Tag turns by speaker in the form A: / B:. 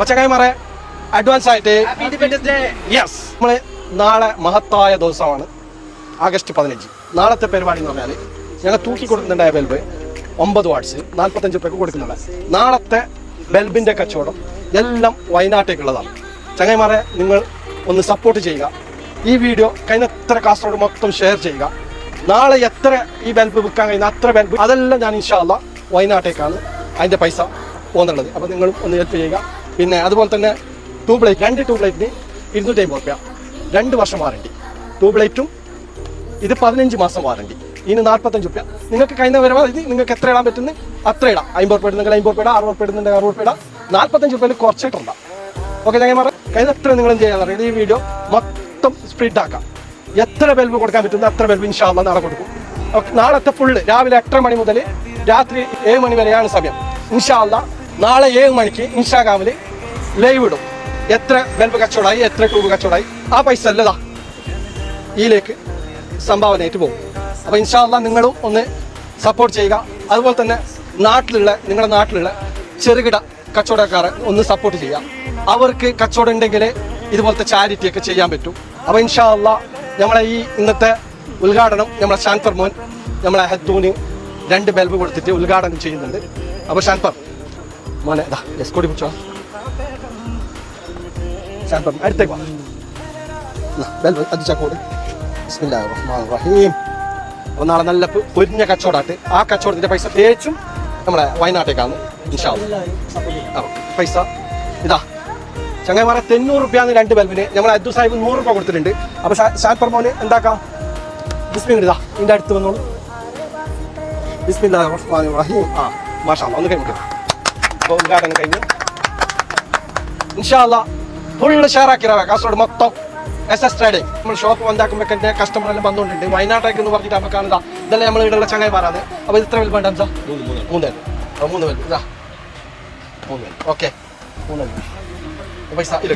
A: ഒച്ചക്കായ്മാറെ advance ആയിട്ട് yes നമ്മൾ നാളെ മഹത്തായ ദിവസമാണ്. ആഗസ്റ്റ് പതിനഞ്ച്. നാളത്തെ പരിപാടി എന്ന് പറഞ്ഞാൽ ഞങ്ങൾ തൂക്കി കൊടുക്കുന്നുണ്ടായ ബൽബ് ഒമ്പത് വാട്ട്സ് നാൽപ്പത്തഞ്ച് റുപ്യക്ക് കൊടുക്കുന്നുണ്ട്. നാളത്തെ ബൽബിന്റെ കച്ചവടം എല്ലാം വയനാട്ടേക്കുള്ളതാണ് ചങ്ങായിമാരെ നിങ്ങൾ ഒന്ന് സപ്പോർട്ട് ചെയ്യുക. ഈ വീഡിയോ കഴിഞ്ഞത്ര കാസർഗോഡ് മൊത്തം ഷെയർ ചെയ്യുക. നാളെ എത്ര ഈ ബൽബ് വിൽക്കാൻ കഴിയുന്ന അത്ര ബൽബ് അതെല്ലാം ഞാൻ ഇൻഷാല്ല വയനാട്ടേക്കാണ് അതിന്റെ പൈസ പോകുന്നുള്ളത് അപ്പോൾ നിങ്ങൾ ഒന്ന് ഹെൽപ്പ് ചെയ്യുക. പിന്നെ അതുപോലെ തന്നെ ട്യൂബ് ലൈറ്റ് രണ്ട് ട്യൂബ് ലൈറ്റിന് ഇരുന്നൂറ്റി അമ്പത് റുപ്യ രണ്ട് വർഷം വാറണ്ടി ട്യൂബ് ലൈറ്റും ഇത് പതിനഞ്ച് മാസം വാറണ്ടി ഇനി നാൽപ്പത്തഞ്ച് റുപ്യ നിങ്ങൾക്ക് കഴിഞ്ഞ വരുമ്പോൾ ഇത് നിങ്ങൾക്ക് എത്ര ഇടാൻ പറ്റുന്നത് അത്ര ഇടാം. അമ്പത് റുപ്യ ഇടുന്നെങ്കിൽ അമ്പത് റുപ്യ അറുപത് റുപ്യ ഇടുന്നുണ്ടെങ്കിൽ അറുപത് റുപ്യ ഇടാം. നാൽപ്പത്തഞ്ച് റുപ്യയിൽ കുറച്ചിട്ടുണ്ടാം. ഓക്കെ ചങ്ങന്മാരെ കഴിഞ്ഞ എത്ര നിങ്ങൾ എന്ത് ചെയ്യാൻ അറിയാം? ഈ വീഡിയോ മൊത്തം സ്പ്രിഡ് ആക്കാം. എത്ര ബൽബ് കൊടുക്കാൻ പറ്റുന്ന? അത്ര ബൽബ് ഇൻഷാല്ല നാളെ കൊടുക്കും. ഓക്കെ നാളത്തെ ഫുള്ള് രാവിലെ എട്ടര മണി മുതൽ രാത്രി ഏഴ് മണി വരെയാണ് സമയം. ഇൻഷാല്ല നാളെ ഏഴ് മണിക്ക് ഇൻസ്റ്റാഗ്രാമിൽ ലൈവ് ഇടും. എത്ര ബൽബ് കച്ചവടമായി എത്ര ട്യൂബ് കച്ചവടമായി ആ പൈസ അല്ലതാ. ഇതിലേക്ക് സംഭാവനയായിട്ട് പോകും. അപ്പോൾ ഇൻഷാല്ല നിങ്ങളും ഒന്ന് സപ്പോർട്ട് ചെയ്യുക. അതുപോലെ തന്നെ നാട്ടിലുള്ള നിങ്ങളുടെ നാട്ടിലുള്ള ചെറുകിട കച്ചവടക്കാരെ ഒന്ന് സപ്പോർട്ട് ചെയ്യുക. അവർക്ക് കച്ചവടം ഉണ്ടെങ്കിൽ ഇതുപോലത്തെ ചാരിറ്റി ഒക്കെ ചെയ്യാൻ പറ്റും. അപ്പോൾ ഇൻഷാല്ല നമ്മളെ ഈ ഇന്നത്തെ ഉദ്ഘാടനം നമ്മളെ ഷാൻഫർ മോൻ നമ്മളെ ഹെത്തൂന് രണ്ട് ബൽബ് കൊടുത്തിട്ട് ഉദ്ഘാടനം ചെയ്യുന്നുണ്ട്. അപ്പോൾ ഷാൻഫർ മോനെ എസ് കോടി പിടിച്ചോ. ഷാൻഫർ അടുത്തേക്ക് റഹ്മാനിർ റഹീം അപ്പോൾ നല്ല പൊരിഞ്ഞ കച്ചവടമായിട്ട് ആ കച്ചവടത്തിന്റെ പൈസ തേച്ചും നമ്മളെ വയനാട്ടേക്കാണ് പൈസ. ഇതാ. ചങ്ങന്മാരെ തെന്നൂറ് രൂപയാണ് രണ്ട് ബൽബിന് ഞങ്ങൾ അദ്ദു സാഹിബ് നൂറ് രൂപ കൊടുത്തിട്ടുണ്ട്. അപ്പൊ ഷാൻ പ്രമോന് എന്താക്കാം? ബിസ്മിൻ ഇതാ. ഇതിന്റെ അടുത്ത് വന്നോളൂ. ബിസ്മിൻ റഹീം ആ മാഷാ ഒന്ന് കഴിഞ്ഞു അപ്പോൾ ഉദ്ഘാടനം കഴിഞ്ഞു. ഇൻഷാല്ല ഫുൾ ഷെയറാക്കി കാസർഗോഡ് മൊത്തം എസ് എസ് ട്രേഡിംഗ് നമ്മൾ ഷോപ്പ് വന്നാക്കുമ്പോഴത്തെ കസ്റ്റമർ എല്ലാം വന്നുകൊണ്ടുണ്ട് വയനാട്ടേക്ക് എന്ന് പറഞ്ഞിട്ട് നമുക്ക് കാണുക ഇതെല്ലാം നമ്മൾ ഇവിടെയുള്ള പറയാത് അപ്പോൾ ഇത്ര വലിയ വേണ്ട സാർ മൂന്ന് മൂന്ന് വലിയ ഇതാ. മൂന്ന് വലിയ ഓക്കെ മൂന്ന് വലിയ അപ്പോൾ ഇല്ല